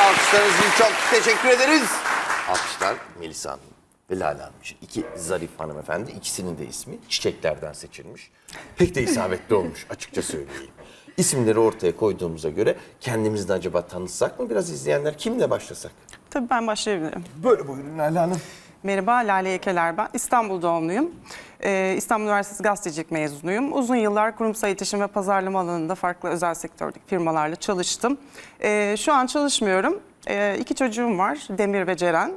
alkışlarınız için çok teşekkür ederiz. Alkışlar Melisa Hanım ve Lale Hanım için. İki zarif hanımefendi. ikisinin de ismi çiçeklerden seçilmiş. Pek de isabetli olmuş açıkça söyleyeyim. İsimleri ortaya koyduğumuza göre kendimizi de acaba tanıtsak mı biraz izleyenler? Kimle başlasak? Tabii ben başlayabilirim. Böyle buyurun Lale Hanım. Merhaba, Lale Yekeler ben. İstanbul doğumluyum. Ee, İstanbul Üniversitesi Gazetecilik mezunuyum. Uzun yıllar kurumsal iletişim ve pazarlama alanında farklı özel sektördeki firmalarla çalıştım. Ee, şu an çalışmıyorum. Ee, iki çocuğum var, Demir ve Ceren.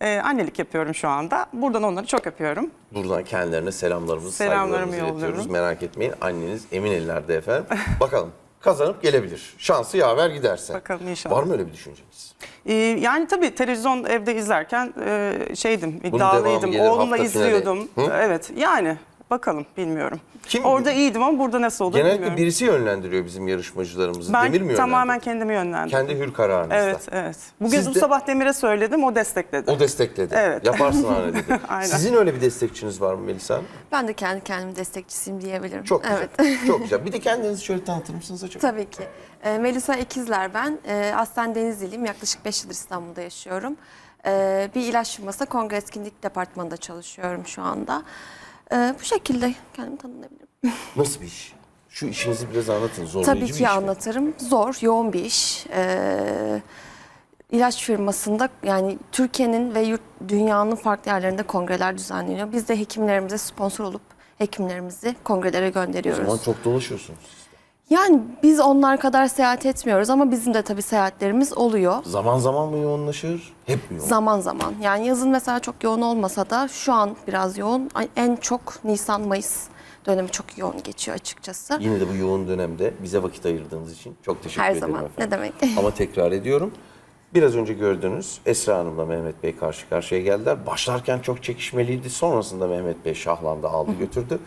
Ee, annelik yapıyorum şu anda. Buradan onları çok öpüyorum. Buradan kendilerine selamlarımızı, Selamlarımı saygılarımızı iletiyoruz. Merak etmeyin anneniz emin ellerde efendim. Bakalım kazanıp gelebilir. Şansı yaver giderse. Bakalım inşallah. Var mı öyle bir düşünceniz? Ee, yani tabii televizyon evde izlerken e, şeydim, iddialıydım. Oğlumla izliyordum. Hı? Evet, yani bakalım bilmiyorum. Kim- Orada iyiydim ama burada nasıl olur Genellikle bilmiyorum. birisi yönlendiriyor bizim yarışmacılarımızı. Ben Demir mi tamamen kendimi yönlendirdim. Kendi hür kararınızda. Evet, evet. Bugün Siz bu de- sabah Demir'e söyledim, o destekledi. O destekledi. Evet. Yaparsın anne dedi. Aynen. Sizin öyle bir destekçiniz var mı Melisa Hanım? Ben de kendi kendim destekçisiyim diyebilirim. Çok güzel. Evet. Çok güzel. Bir de kendinizi şöyle tanıtır mısınız acaba? Tabii ki. Ee, Melisa İkizler ben. Ee, aslen Denizliliyim. Yaklaşık 5 yıldır İstanbul'da yaşıyorum. Ee, bir ilaç firması kongre etkinlik departmanında çalışıyorum şu anda. Ee, bu şekilde kendimi tanımlayabilirim. Nasıl bir iş? Şu işinizi biraz anlatın. Zorlayıcı Tabii bir ki iş mi? anlatırım. Zor, yoğun bir iş. Ee, ilaç firmasında yani Türkiye'nin ve yurt, dünyanın farklı yerlerinde kongreler düzenleniyor. Biz de hekimlerimize sponsor olup hekimlerimizi kongrelere O gönderiyoruz. zaman çok dolaşıyorsunuz. Yani biz onlar kadar seyahat etmiyoruz ama bizim de tabii seyahatlerimiz oluyor. Zaman zaman mı yoğunlaşır? Hep mi yoğun? Zaman zaman. Yani yazın mesela çok yoğun olmasa da şu an biraz yoğun. En çok Nisan-Mayıs dönemi çok yoğun geçiyor açıkçası. Yine de bu yoğun dönemde bize vakit ayırdığınız için çok teşekkür Her ederim zaman. efendim. Ne demek. Ama tekrar ediyorum. Biraz önce gördünüz Esra Hanım'la Mehmet Bey karşı karşıya geldiler. Başlarken çok çekişmeliydi. Sonrasında Mehmet Bey şahlandı, aldı götürdü.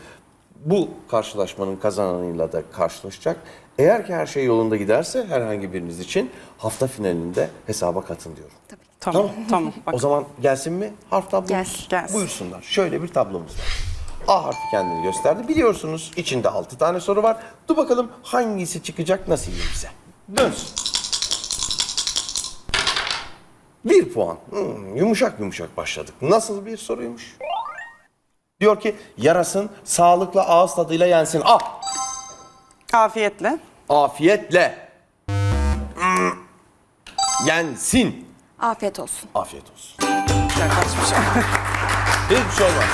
Bu karşılaşmanın kazananıyla da karşılaşacak. Eğer ki her şey yolunda giderse herhangi biriniz için hafta finalinde hesaba katın diyorum. Tabii ki. Tamam, tamam. Bak, O zaman gelsin mi harf tablomuz? Gelsin. Gelsin. Buyursunlar. Şöyle bir tablomuz var. A harfi kendini gösterdi. Biliyorsunuz içinde 6 tane soru var. Dur bakalım hangisi çıkacak nasibimize. Dönsün. Bir puan. Hmm, yumuşak yumuşak başladık. Nasıl bir soruymuş? Diyor ki yarasın sağlıkla ağız tadıyla yensin. Ah! afiyetle. Afiyetle. Hmm, Yensin. Afiyet olsun. Afiyet olsun. Güzel kaçmış. Hiçbir şey olmaz.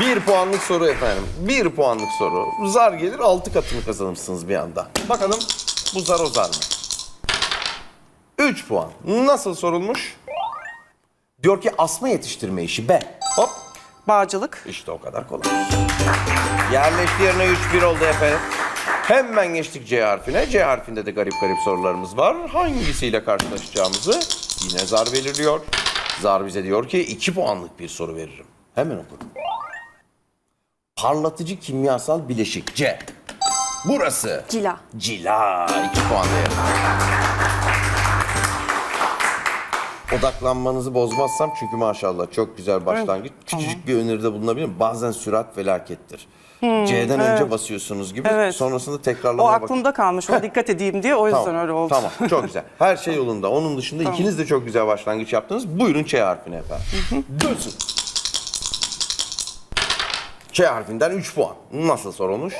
Bir puanlık soru efendim. Bir puanlık soru. Zar gelir altı katını kazanırsınız bir anda. Bakalım bu zar o zar mı? Üç puan. Nasıl sorulmuş? Diyor ki asma yetiştirme işi be. Hop. Bağcılık. İşte o kadar kolay. Yerleşti yerine 3-1 oldu efendim. Hemen geçtik C harfine. C harfinde de garip garip sorularımız var. Hangisiyle karşılaşacağımızı yine zar belirliyor. Zar bize diyor ki 2 puanlık bir soru veririm. Hemen okudum. Parlatıcı kimyasal bileşik C. Burası. Cila. Cila. 2 puan değerinde. Odaklanmanızı bozmazsam çünkü maşallah çok güzel başlangıç. Küçücük bir öneride bulunabilirim. Bazen sürat felakettir. C'den önce basıyorsunuz gibi. Evet. Sonrasında O tekrarlamaya bak. aklımda kalmış. Ona dikkat edeyim diye o yüzden öyle oldu. Tamam çok güzel. Her şey yolunda. Onun dışında ikiniz de çok güzel başlangıç yaptınız. Buyurun Ç harfine efendim. Dönsün. Ç harfinden 3 puan. Nasıl sorulmuş?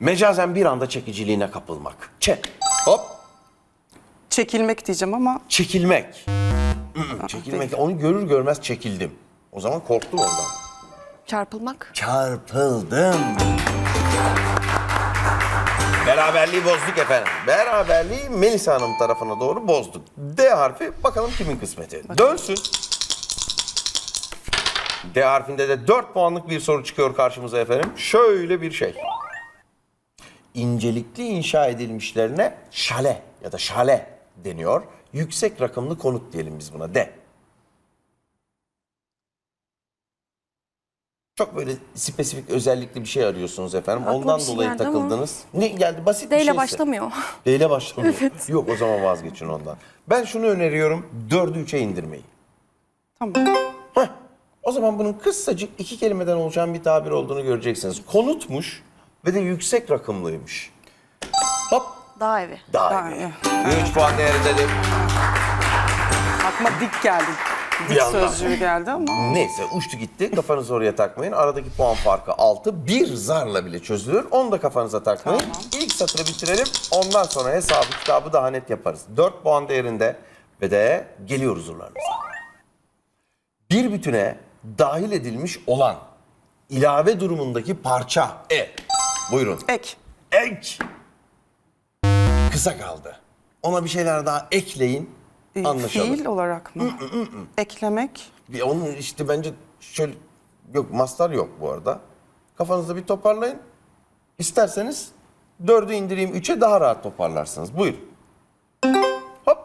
Mecazen bir anda çekiciliğine kapılmak. Ç. Hop. Çekilmek diyeceğim ama Çekilmek. Hmm, Çekilmek. Onu görür görmez çekildim. O zaman korktum ondan. Çarpılmak. Çarpıldım. Beraberliği bozduk efendim. Beraberliği Melisa Hanım tarafına doğru bozduk. D harfi bakalım kimin kısmeti. Dönsün. D harfinde de 4 puanlık bir soru çıkıyor karşımıza efendim. Şöyle bir şey. İncelikli inşa edilmişlerine şale ya da şale deniyor. Yüksek rakımlı konut diyelim biz buna. D. Çok böyle spesifik özellikli bir şey arıyorsunuz efendim. Aklıma Ondan bir şey dolayı geldi ama- takıldınız. Ne geldi? Basit D bir ile şeyse. başlamıyor. D ile başlamıyor. Yok o zaman vazgeçin ondan. Ben şunu öneriyorum. Dördü üçe indirmeyi. tamam. Heh. O zaman bunun kısacık iki kelimeden oluşan bir tabir olduğunu göreceksiniz. Konutmuş ve de yüksek rakımlıymış. Hop dağ evi. Daha Daha iyi. iyi. 3 puan değerindedir. Aklıma dik geldi. Dik Bir sözcüğü geldi ama. Neyse uçtu gitti. Kafanızı oraya takmayın. Aradaki puan farkı 6. Bir zarla bile çözülür. Onu da kafanıza takmayın. Tamam. İlk satırı bitirelim. Ondan sonra hesabı kitabı daha net yaparız. 4 puan değerinde ve de geliyor huzurlarınıza. Bir bütüne dahil edilmiş olan ilave durumundaki parça e. Buyurun. Ek. Ek. Kısa kaldı. Ona bir şeyler daha ekleyin. Ee, Anlaşalım. Fiil olarak mı? Eklemek. Bir onun işte bence şöyle yok mastar yok bu arada. Kafanızda bir toparlayın. İsterseniz dördü indireyim üçe daha rahat toparlarsınız. Buyur. Hop.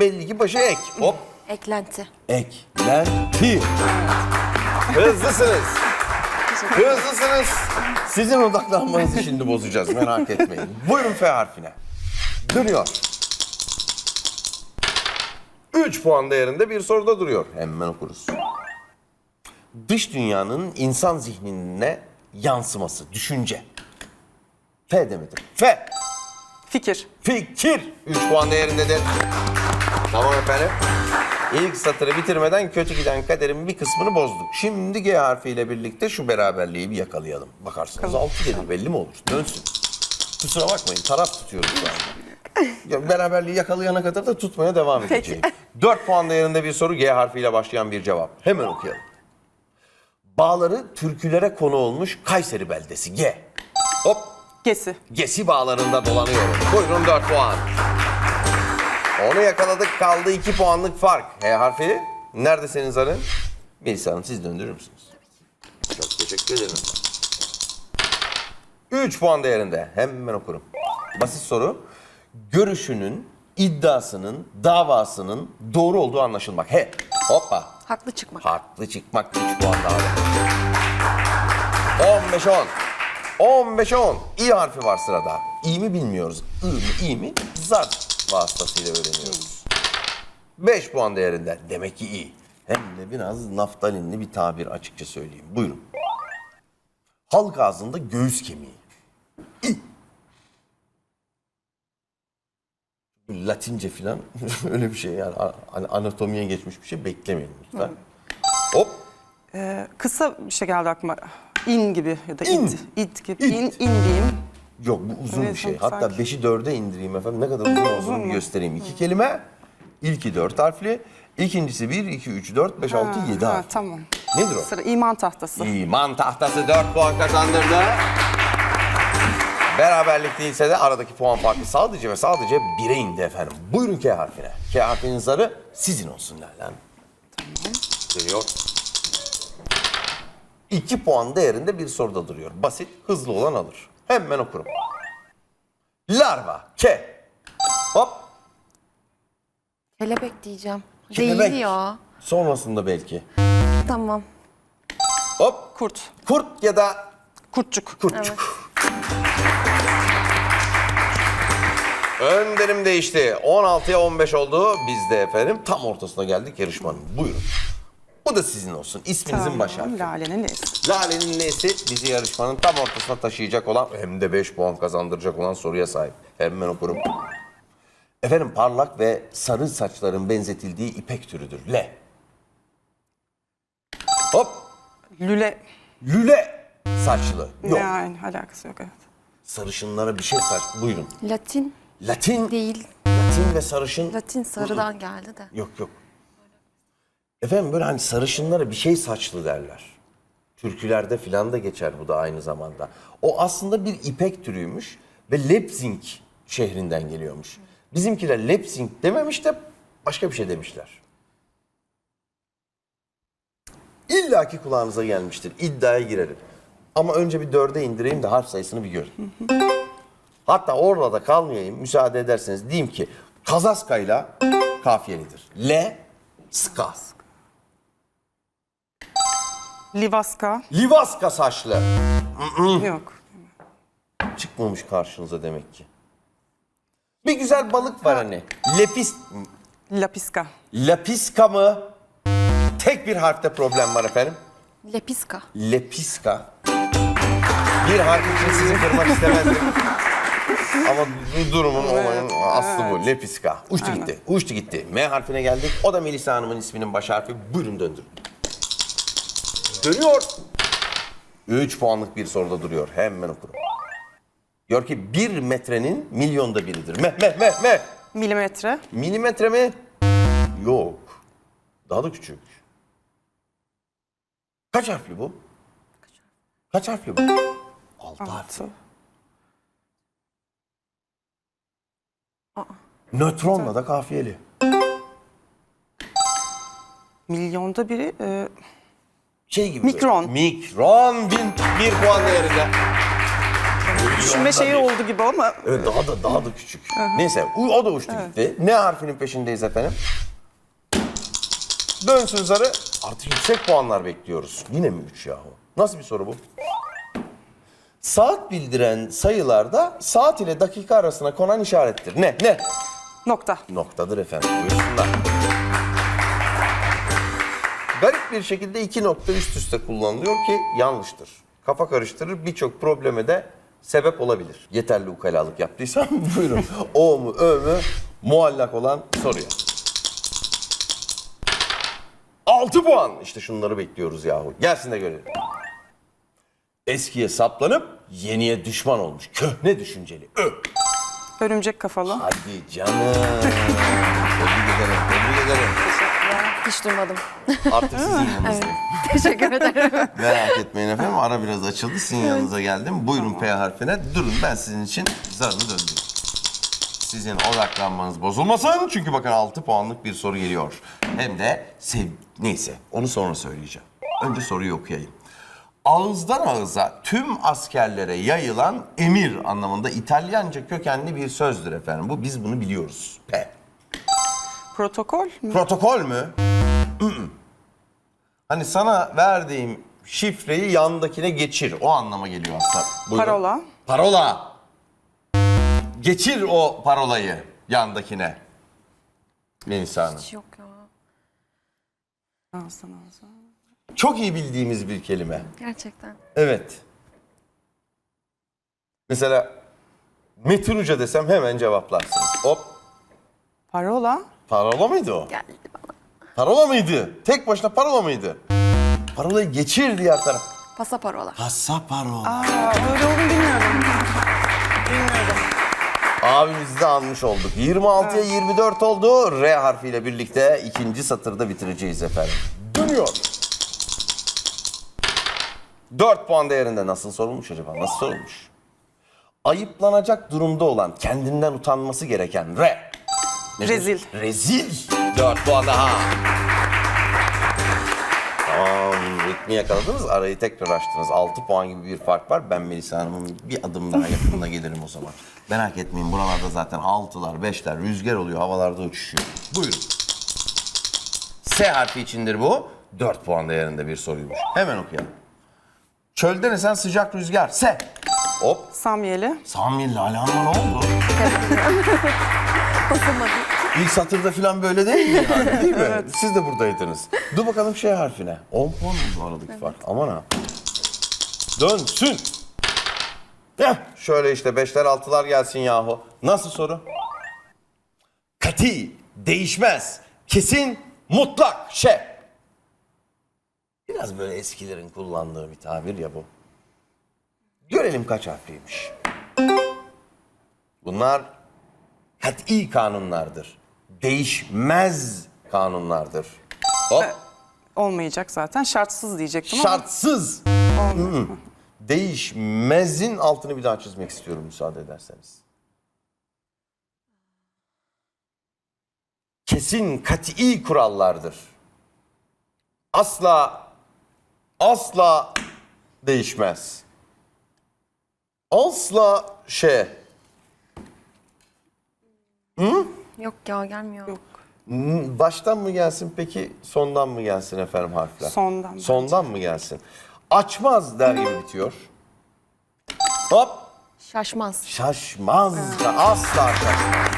Belli ki başı ek. Hop. Eklenti. Eklenti. Hızlısınız. Hızlısınız. Sizin odaklanmanızı şimdi bozacağız merak etmeyin. Buyurun F harfine. Dönüyor. 3 puan değerinde bir soruda duruyor. Hemen okuruz. Dış dünyanın insan zihnine yansıması, düşünce. F demedim. F. Fikir. Fikir. 3 puan değerindedir. Tamam efendim. İlk satırı bitirmeden kötü giden kaderin bir kısmını bozduk. Şimdi G harfiyle birlikte şu beraberliği bir yakalayalım. Bakarsınız 6 gelir belli mi olur? Dönsün. Kusura bakmayın taraf tutuyoruz şu anda. Ya beraberliği yakalayana kadar da tutmaya devam edeceğim. 4 puan değerinde bir soru G harfiyle başlayan bir cevap. Hemen okuyalım. Bağları türkülere konu olmuş Kayseri beldesi G. Hop Gesi. Gesi bağlarında dolanıyorum. Buyurun 4 puan. Onu yakaladık kaldı 2 puanlık fark. H harfi. Nerede senin zarın? Melisa Hanım siz döndürür müsünüz? Çok teşekkür ederim. 3 puan değerinde. Hemen okurum. Basit soru. Görüşünün, iddiasının, davasının doğru olduğu anlaşılmak. He. Hoppa. Haklı çıkmak. Haklı çıkmak 3 puan daha. 15 10. 15 10. İ harfi var sırada. İ mi bilmiyoruz. I mi İ mi zar vasıtasıyla öğreniyoruz. 5 puan değerinde. Demek ki İ. Hem de biraz naftalinli bir tabir açıkça söyleyeyim. Buyurun. Halk ağzında göğüs kemiği. İ. Latince filan öyle bir şey yani a- anatomiye geçmiş bir şey beklemeyin lütfen. Hop Ee, kısa bir şey geldi aklıma. İn gibi ya da İn. it. it gibi. İt. İn, in diyeyim. Yok bu uzun Evet, bir şey. sanki- Hatta 5'i 4'e indireyim efendim. Ne kadar uzun olduğunu bir göstereyim. İki kelime. İlki 4 harfli. İkincisi 1, 2, 3, 4, 5, 6, 7 Ha, harfli. tamam. Nedir o? Sıra iman tahtası. İman tahtası 4 puan kazandırdı. Beraberlik değilse de aradaki puan farkı sadece ve sadece 1'e indi efendim. Buyurun K harfine. K harfinin zarı sizin olsun Lale Hanım. Geliyor. 2 puan değerinde bir soruda duruyor. Basit, hızlı olan alır. Hemen okurum. Larva, K. Hop. Kelebek diyeceğim. Kelebek. Değil ya. Sonrasında belki. Tamam. Hop. Kurt. Kurt ya da Kurtçuk. kurtçuk. Önderim değişti. 16'ya 15 oldu. Biz de efendim tam ortasına geldik yarışmanın. Buyurun. Bu da sizin olsun. İsminizin Tamam, baş harfi. Lale'nin L'si. Lale'nin L'si bizi yarışmanın tam ortasına taşıyacak olan hem de 5 puan kazandıracak olan soruya sahip. Hemen okurum. Efendim parlak ve sarı saçların benzetildiği ipek türüdür. L. Hop. Lüle. Lüle saçlı. Yok. Yani alakası yok evet. Sarışınlara bir şey saç. Buyurun. Latin Latin. değil. Latin ve sarışın. Latin sarıdan geldi de. Yok yok. Efendim böyle hani sarışınlara bir şey saçlı derler. Türkülerde filan da geçer bu da aynı zamanda. O aslında bir ipek türüymüş ve Leipzig şehrinden geliyormuş. Bizimkiler Leipzig dememiş de başka bir şey demişler. İlla ki kulağınıza gelmiştir. İddiaya girerim. Ama önce bir dörde indireyim de harf sayısını bir görün. Hatta orada da kalmayayım müsaade ederseniz diyeyim ki Kazaska'yla kafiyelidir. L, ska. Livaska. Livaska saçlı. Yok. Çıkmamış karşınıza demek ki. Bir güzel balık var hani. Lepis, Lapiska. lapiska mı? Tek bir harfte problem var efendim. Lepiska. Lepiska. Bir harf için sizi kırmak istemezdim. Ama bu durumun olayın aslı bu. Lepiska. Uçtu gitti. Uçtu gitti. M harfine geldik. O da Melisa Hanım'ın isminin baş harfi. Buyurun döndürün. Dönüyor. 3 puanlık bir soruda duruyor. Hemen okurum. Diyor ki bir metrenin milyonda biridir. Meh meh meh meh. Milimetre. Milimetre mi? Yok. Daha da küçük. Kaç harfli bu? Kaç harfli bu? Altı harfli. Altı. Nötronla da kafiyeli. Milyonda biri. e, Şey gibi. Mikron. böyle. Mikron. Bir, bir puan değerinde. düşünme şeyi oldu gibi ama Evet, daha da daha da küçük. Neyse o da uçtu gitti. Ne harfinin peşindeyiz efendim? Dönsün zarı. Artık yüksek puanlar bekliyoruz. Yine mi 3 yahu? Nasıl bir soru bu? Saat bildiren sayılarda saat ile dakika arasına konan işarettir. Ne? Ne? nokta. Noktadır efendim. Buyursunlar. Garip bir şekilde iki nokta üst üste kullanılıyor ki yanlıştır. Kafa karıştırır birçok probleme de sebep olabilir. Yeterli ukalalık yaptıysam buyurun. O mu Ö mü muallak olan soruya. 6 puan. İşte şunları bekliyoruz yahu. Gelsin de görelim. Eskiye saplanıp yeniye düşman olmuş. Köhne düşünceli. Ö. Örümcek kafalı. Hadi canım. tebrik ederim, tebrik ederim. Hiç duymadım. Artık sizin yanınızdayım. Teşekkür ederim. Merak etmeyin efendim, ara biraz açıldı, sizin yanınıza geldim. Buyurun P harfine, durun ben sizin için zarını döndüreyim. Sizin odaklanmanız bozulmasın çünkü bakın 6 puanlık bir soru geliyor. Hem de sev... Neyse, onu sonra söyleyeceğim. Önce soruyu okuyayım. Ağızdan ağıza tüm askerlere yayılan emir anlamında İtalyanca kökenli bir sözdür efendim. Bu biz bunu biliyoruz. P. Protokol mü? Protokol mü? Hani sana verdiğim şifreyi yandakine geçir. O anlama geliyor aslında. Buyurun. Parola. Parola. Geçir o parolayı yandakine. Melisa Hanım. Yok ya. Ağızdan ağza. Çok iyi bildiğimiz bir kelime. Gerçekten. Evet. Mesela Metin Hoca desem hemen cevaplarsınız. Hop. Parola. Parola mıydı o? Geldi bana. Parola mıydı? Tek başına parola mıydı? Parolayı geçir diğer taraf. Pasaparola. Pasaparola. Aa, öyle olduğunu bilmiyordum. Bilmiyordum. Abimizi de almış olduk. 26'ya 24 oldu. R harfiyle birlikte ikinci satırda bitireceğiz efendim. Dönüyor. 4 puan değerinde nasıl sorulmuş acaba? Nasıl sorulmuş? Ayıplanacak durumda olan, kendinden utanması gereken R. Nedir? Rezil. Rezil. 4 puan daha. Tamam, ritmi yakaladınız. Arayı tekrar açtınız. 6 puan gibi bir fark var. Ben Melisa Hanım'ın bir adım daha yakınına gelirim o zaman. Merak etmeyin buralarda zaten 6'lar, 5'ler rüzgar oluyor. Havalarda uçuşuyor. Buyurun. S harfi içindir bu. 4 puan değerinde bir soruymuş. Hemen okuyalım. Çölden esen sıcak rüzgar. S. Hop. Samyeli. Sami Lale Hanım'a ne oldu? Basılmadı. İlk satırda falan böyle değil mi? Yani, değil mi? Siz de buradaydınız. Dur bakalım şey harfine. 10 puan mı bu aradaki fark? Aman ha. Dönsün. Heh, şöyle işte beşler altılar gelsin yahu. Nasıl soru? Kati, değişmez, kesin, mutlak, şey. Biraz böyle eskilerin kullandığı bir tabir ya bu. Görelim kaç harfliymiş. Bunlar kat'i kanunlardır. Değişmez kanunlardır. Hop. Olmayacak zaten. Şartsız diyecektim ama. Şartsız. Hı. Değişmezin altını bir daha çizmek istiyorum müsaade ederseniz. Kesin kat'i kurallardır. Asla asla değişmez. Asla şey Yok ya gelmiyor. Yok. Baştan mı gelsin peki sondan mı gelsin efendim harfler? Sondan bence. Sondan mı gelsin? Açmaz der gibi bitiyor. Hop Şaşmaz. şaşmaz da asla şaşmaz.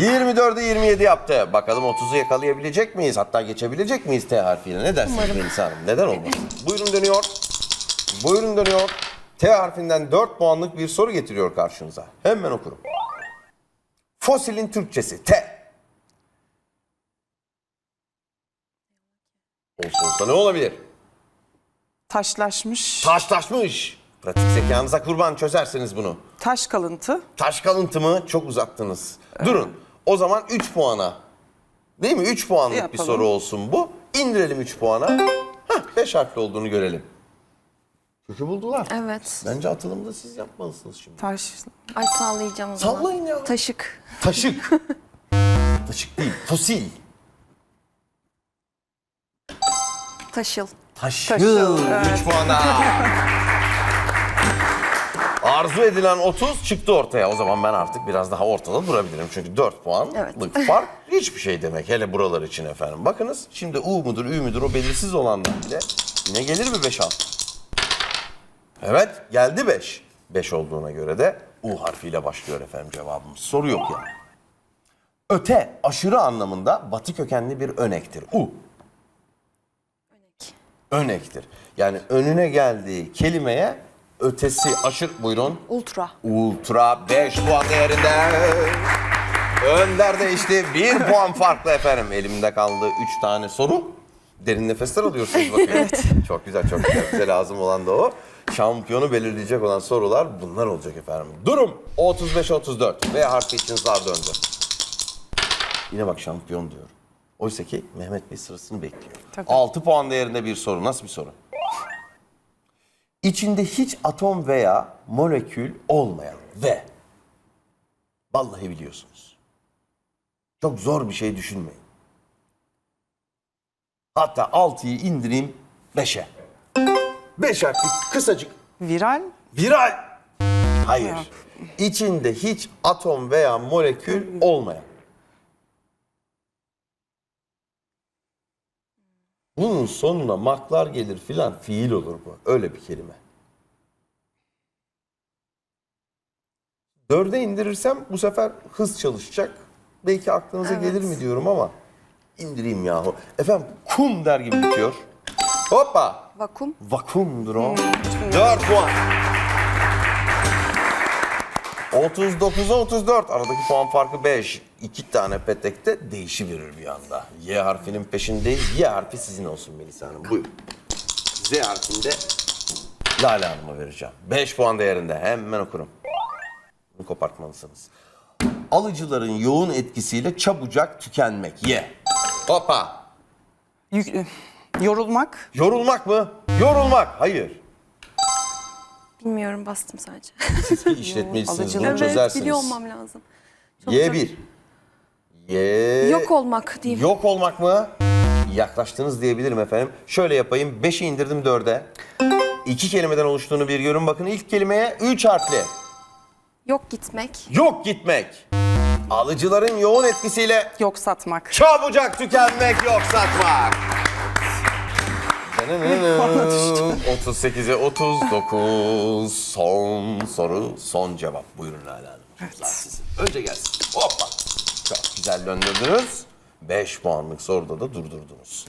24'ü 27 yaptı. Bakalım 30'u yakalayabilecek miyiz? Hatta geçebilecek miyiz T harfiyle? Ne dersiniz. Melisa Hanım? Neden olmasın? Buyurun dönüyor. Buyurun dönüyor. T harfinden 4 puanlık bir soru getiriyor karşınıza. Hemen okurum. Fosilin Türkçesi T. Olsa olsa ne olabilir? Taşlaşmış. Taşlaşmış. Pratik zekanıza kurban çözerseniz bunu. Taş kalıntı. Taş kalıntı mı? Çok uzattınız. Durun. O zaman 3 puana. Değil mi? 3 puanlık bir Yapalım. soru olsun bu. İndirelim 3 puana. Hah 5 harfli olduğunu görelim. Kökü buldular. Evet. Bence atılımda siz yapmalısınız şimdi. Taş. Ay sallayacağım o zaman. Sallayın ya. Taşık. Taşık. Taşık değil. Fosil. Taşıl. Taşıl. Taşıl, 3 puan daha. Arzu edilen 30 çıktı ortaya. O zaman ben artık biraz daha ortada durabilirim. Çünkü 4 puanlık Evet. fark hiçbir şey demek. Hele buralar için efendim. Bakınız şimdi U mudur, Ü müdür o belirsiz olanlar bile yine gelir mi 5 alt? Evet geldi 5. 5 olduğuna göre de U harfiyle başlıyor efendim cevabımız. Soru yok yani. Öte, aşırı anlamında batı kökenli bir önektir. U. Önektir. Yani önüne geldiği kelimeye ötesi aşırı buyurun. Ultra. Ultra 5 puan değerinde. Önder değişti. 1 puan farklı efendim. Elimde kaldı 3 tane soru. Derin nefesler alıyorsunuz bakın. Çok güzel, çok güzel. Bize lazım olan da o. Şampiyonu belirleyecek olan sorular bunlar olacak efendim. Durum 35-34. V harfi için zar döndü. Yine bak şampiyon diyor. Oysa ki Mehmet Bey sırasını bekliyor. Tabii. 6 puan değerinde bir soru. Nasıl bir soru? İçinde hiç atom veya molekül olmayan ve vallahi biliyorsunuz. Çok zor bir şey düşünmeyin. Hatta 6'yı indireyim 5'e. 5 harfli kısacık Viral. viral. Hayır. İçinde hiç atom veya molekül olmayan. Bunun sonuna maklar gelir filan fiil olur bu. Öyle bir kelime. Dörde indirirsem bu sefer hız çalışacak. Belki aklınıza gelir mi diyorum ama indireyim yahu. Efendim kum der gibi bitiyor. Hoppa. Vakum. Vakumdur o. 4 puan. 39'a 34. Aradaki puan farkı 5. İki tane petekte değişiverir bir anda. Y harfinin peşindeyiz. Y harfi sizin olsun Melisa Hanım. Buyurun. Z harfinde Lale Hanım'a vereceğim. 5 puan değerinde. Hemen okurum. Bunu kopartmalısınız. Alıcıların yoğun etkisiyle çabucak tükenmek. Y. Hoppa. Yük- yorulmak. Yorulmak mı? Yorulmak. Hayır. Bilmiyorum bastım sadece. Siz ki işletmecisiniz bunu Evet, çözersiniz. biliyor olmam lazım. Çok Y1. Y... Yok olmak diyeyim. Yok olmak mı? Yaklaştınız diyebilirim efendim. Şöyle yapayım. 5'i indirdim 4'e. İki kelimeden oluştuğunu bir görün. Bakın ilk kelimeye 3 harfli. Yok gitmek. Yok gitmek. Alıcıların yoğun etkisiyle Yok satmak. çabucak tükenmek, yok satmak. 38'e 39 son soru son cevap. Buyurun Lale Hanım. Kızlar sizin. Önce gelsin. Hoppa. Çok güzel döndürdünüz. 5 puanlık soruda da durdurdunuz.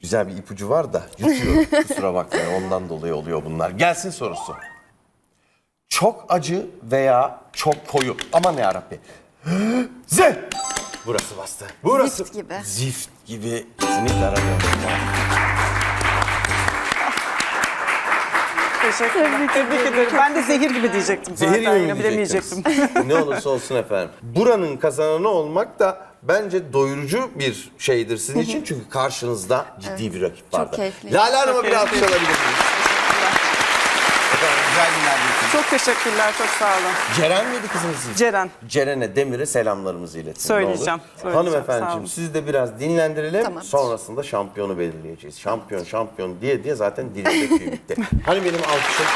Güzel bir ipucu var da yutuyor. Kusura bakmayın ondan dolayı oluyor bunlar. Gelsin sorusu. Çok acı veya çok koyu. Aman ya Rabbi. Z. Burası bastı. Burası. Zift gibi. Zift gibi. Kesinlikle aramıyorum. Teşekkür Tebrik ederim. Ben de zehir gibi diyecektim zaten. Zehir gibi mi bilemeyecektim. diyecektiniz? ne olursa olsun efendim. Buranın kazananı olmak da bence doyurucu bir şeydir sizin için. Çünkü karşınızda ciddi bir rakip Çok vardı. keyifli. Lale Hanım'a bir alkış alabilir miyiz? Efendim güzel günler. Çok teşekkürler. Çok sağ olun. Ceren miydi kızınız siz? Ceren. Ceren'e Demir'e selamlarımızı iletin. Söyleyeceğim, söyleyeceğim. Hanımefendiciğim sizi de biraz dinlendirelim. Tamamdır. Sonrasında şampiyonu belirleyeceğiz. Şampiyon şampiyon diye diye zaten döküyor bitti. Hani benim alkışım